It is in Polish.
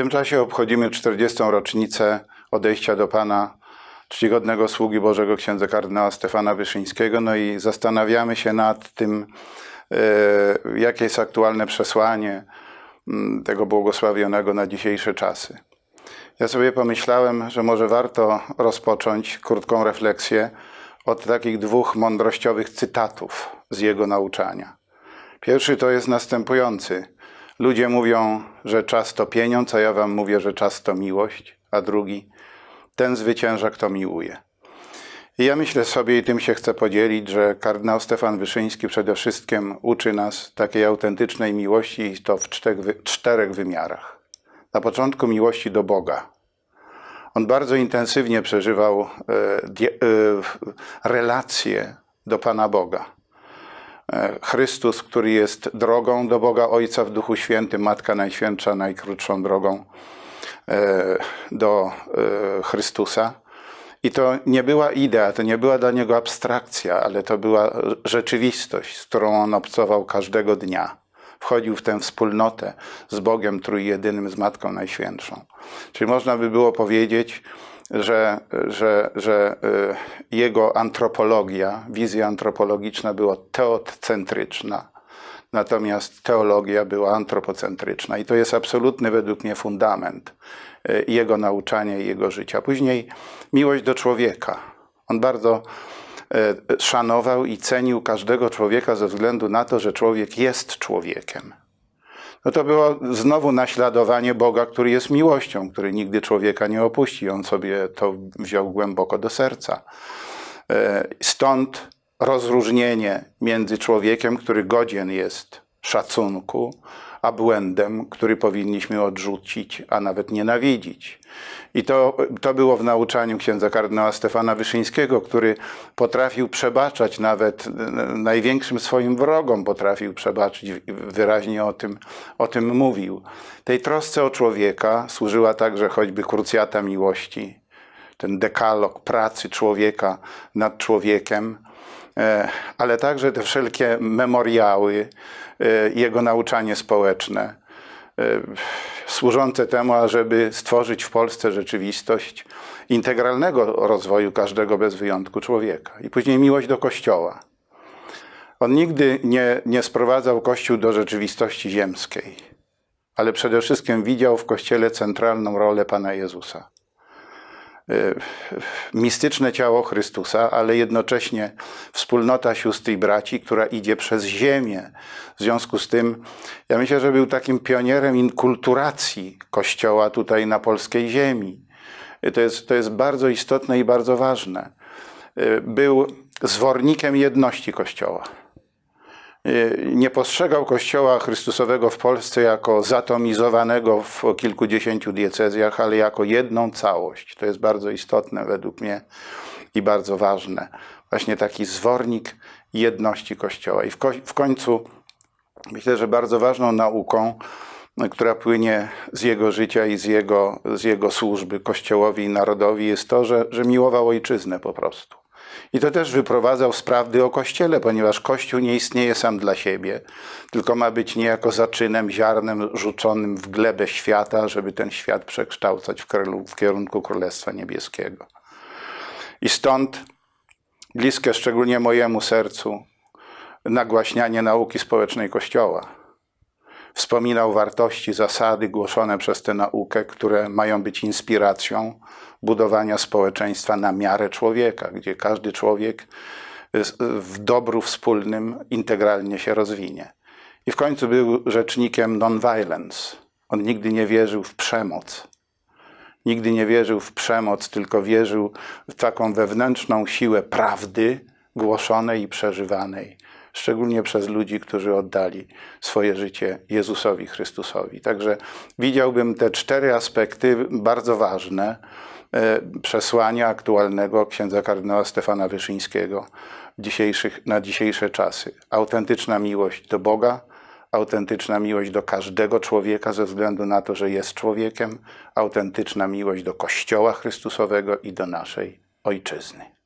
tym czasie obchodzimy 40. rocznicę odejścia do Pana czcigodnego sługi Bożego księdza kardynała Stefana Wyszyńskiego, no i zastanawiamy się nad tym, e, jakie jest aktualne przesłanie mm, tego błogosławionego na dzisiejsze czasy. Ja sobie pomyślałem, że może warto rozpocząć krótką refleksję od takich dwóch mądrościowych cytatów z jego nauczania. Pierwszy to jest następujący. Ludzie mówią, że czas to pieniądz, a ja wam mówię, że czas to miłość, a drugi, ten zwycięża, kto miłuje. I ja myślę sobie, i tym się chcę podzielić, że kardynał Stefan Wyszyński przede wszystkim uczy nas takiej autentycznej miłości i to w czterech, czterech wymiarach. Na początku miłości do Boga. On bardzo intensywnie przeżywał e, e, relacje do Pana Boga. E, Chrystus, który jest drogą do Boga Ojca w Duchu Świętym, Matka Najświętsza, najkrótszą drogą e, do e, Chrystusa. I to nie była idea, to nie była dla niego abstrakcja, ale to była rzeczywistość, z którą on obcował każdego dnia. Wchodził w tę wspólnotę z Bogiem Trójjedynym, z Matką Najświętszą. Czyli można by było powiedzieć, że, że, że y, jego antropologia, wizja antropologiczna była teocentryczna, natomiast teologia była antropocentryczna. I to jest absolutny według mnie fundament y, jego nauczania i jego życia. Później miłość do człowieka. On bardzo y, szanował i cenił każdego człowieka ze względu na to, że człowiek jest człowiekiem no to było znowu naśladowanie Boga, który jest miłością, który nigdy człowieka nie opuści. On sobie to wziął głęboko do serca. E, stąd rozróżnienie między człowiekiem, który godzien jest szacunku, a błędem, który powinniśmy odrzucić, a nawet nienawidzić. I to, to było w nauczaniu księdza kardynała Stefana Wyszyńskiego, który potrafił przebaczać nawet największym swoim wrogom, potrafił przebaczyć, wyraźnie o tym, o tym mówił. Tej trosce o człowieka służyła także choćby krucjata miłości, ten dekalog pracy człowieka nad człowiekiem, e, ale także te wszelkie memoriały, e, jego nauczanie społeczne E, służące temu, ażeby stworzyć w Polsce rzeczywistość integralnego rozwoju każdego bez wyjątku człowieka. I później miłość do Kościoła. On nigdy nie, nie sprowadzał Kościół do rzeczywistości ziemskiej, ale przede wszystkim widział w Kościele centralną rolę Pana Jezusa. Y, mistyczne ciało Chrystusa, ale jednocześnie wspólnota sióstr i braci, która idzie przez ziemię. W związku z tym, ja myślę, że był takim pionierem inkulturacji Kościoła tutaj na polskiej ziemi. Y, to jest, to jest bardzo istotne i bardzo ważne. Y, był zwornikiem jedności Kościoła. Y, nie postrzegał Kościoła Chrystusowego w Polsce jako zatomizowanego w kilkudziesięciu diecezjach, ale jako jedną całość. To jest bardzo istotne według mnie i bardzo ważne. Właśnie taki zwornik jedności Kościoła. I w, ko w końcu myślę, że bardzo ważną nauką, która płynie z jego życia i z jego, z jego służby Kościołowi i narodowi, jest to, że, że miłował ojczyznę po prostu. I to też wyprowadzał z prawdy o Kościele, ponieważ Kościół nie istnieje sam dla siebie, tylko ma być niejako zaczynem, ziarnem rzuconym w glebę świata, żeby ten świat przekształcać w kierunku Królestwa Niebieskiego. I stąd bliskie szczególnie mojemu sercu nagłaśnianie nauki społecznej Kościoła. Wspominał wartości, zasady głoszone przez tę naukę, które mają być inspiracją budowania społeczeństwa na miarę człowieka, gdzie każdy człowiek w dobru wspólnym integralnie się rozwinie. I w końcu był rzecznikiem non-violence. On nigdy nie wierzył w przemoc. Nigdy nie wierzył w przemoc, tylko wierzył w taką wewnętrzną siłę prawdy głoszonej i przeżywanej, szczególnie przez ludzi, którzy oddali swoje życie Jezusowi Chrystusowi. Także widziałbym te cztery aspekty bardzo ważne E, przesłania aktualnego księdza kardynała Stefana Wyszyńskiego dzisiejszych, na dzisiejsze czasy. Autentyczna miłość do Boga, autentyczna miłość do każdego człowieka ze względu na to, że jest człowiekiem, autentyczna miłość do Kościoła Chrystusowego i do naszej Ojczyzny.